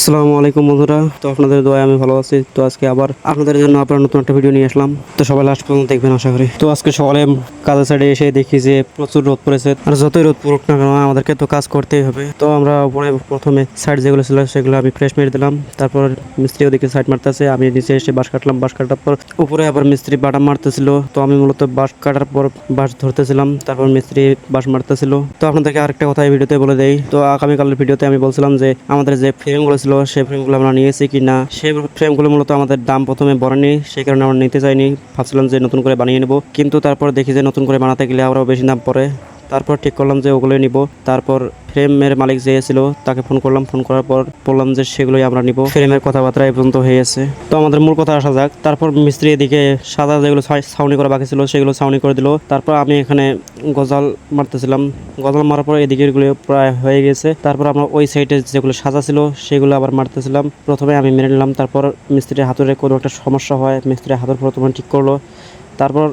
আসসালামু আলাইকুম বন্ধুরা। তো আপনাদের দোয়ায় আমি ভালো আছি। তো আজকে আবার আপনাদের জন্য আবার নতুন একটা ভিডিও নিয়ে আসলাম। তো সবাই লাস্ট পর্যন্ত দেখবেন আশা করি। তো আজকে সকালে কাজের সাইডে এসে দেখি যে প্রচুর রোদ পড়েছে। আর যতই রোদ পড়ুক না কেন, আমাদেরকে তো কাজ করতেই হবে। তো আমরা উপরে প্রথমে সাইড যেগুলো ছিল, সেগুলো আমি ফ্রেশ মেরে দিলাম। তারপর মিস্ত্রি ওদিকে সাইড মারতেছে। আমি নিচে এসে বাঁশ কাটলাম। বাঁশ কাটার পর উপরে আবার মিস্ত্রি বাটা মারতেছিল। তো আমি মূলত বাঁশ কাটার পর বাঁশ ধরতেছিলাম। তারপর মিস্ত্রি বাঁশ মারতেছিল। তো আপনাদেরকে আরেকটা কথা ভিডিওতে বলে দেই। তো আগামীকালের ভিডিওতে আমি বলছিলাম যে, আমাদের যে ফ্রেমগুলো ছিল সেই ফ্রেমগুলো আমরা নিয়েছি কি না সেই ফ্রেমগুলো মূলত আমাদের দাম প্রথমে বড়েনি সেই কারণে আমরা নিতে চাইনি। ভাবছিলাম যে নতুন করে বানিয়ে নেব। কিন্তু তারপর দেখি যে নতুন করে বানাতে গেলে আরও বেশি দাম পড়ে। তারপর ঠিক করলাম যে ওগুলোই নিব। তারপর ফ্রেমের মালিক যে ছিল, তাকে ফোন করলাম। ফোন করার পর বললাম যে সেগুলোই আমরা নিব। ফ্রেমের কথাবার্তা এই পর্যন্ত হয়ে গেছে। তো আমাদের মূল কথা আসা যাক। তারপর মিস্ত্রি এদিকে সাদা যেগুলো ছাউনি করা বাকি ছিল, সেগুলো ছাউনি করে দিল। তারপর আমি এখানে গজাল মারতেছিলাম। গজাল মারার পর এদিকে এগুলো প্রায় হয়ে গেছে। তারপর আমরা ওই সাইডে যেগুলো সাজা ছিল, সেগুলো আবার মারতেছিলাম। প্রথমে আমি মেনে নিলাম। তারপর মিস্ত্রির হাতুড়ে কোনো একটা সমস্যা হয়, মিস্ত্রির হাতের প্রথমে ঠিক করল। তারপর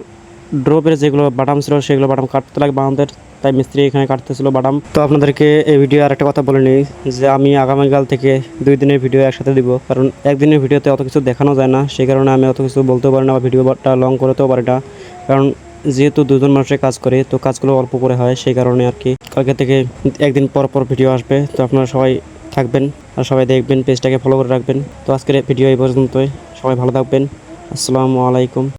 ড্রপের যেগুলো বাটাম ছিল, সেগুলো বাটাম কাটতে লাগবে আমাদের। তাই মিস্ত্রি এখানে কাটতেছিল বাটাম তো আপনাদেরকে এই ভিডিও আর একটা কথা বলে নিই, যে আমি আগামীকাল থেকে দুই দিনের ভিডিও একসাথে দিব। কারণ একদিনের ভিডিওতে অত কিছু দেখানো যায় না সেই কারণে আমি অত কিছু বলতেও পারি না বা ভিডিওটা লং করতেও পারি না। কারণ যেহেতু দুজন মানুষের কাজ করে, তো কাজগুলো অল্প করে হয়, সেই কারণে আর কি। কালকে থেকে একদিন পর পর ভিডিও আসবে, তো আপনারা সবাই থাকবেন আর সবাই দেখবেন, পেজটাকে ফলো করে রাখবেন। তো আজকের ভিডিও এই পর্যন্তই, সবাই ভালো থাকবেন। আসসালামু আলাইকুম।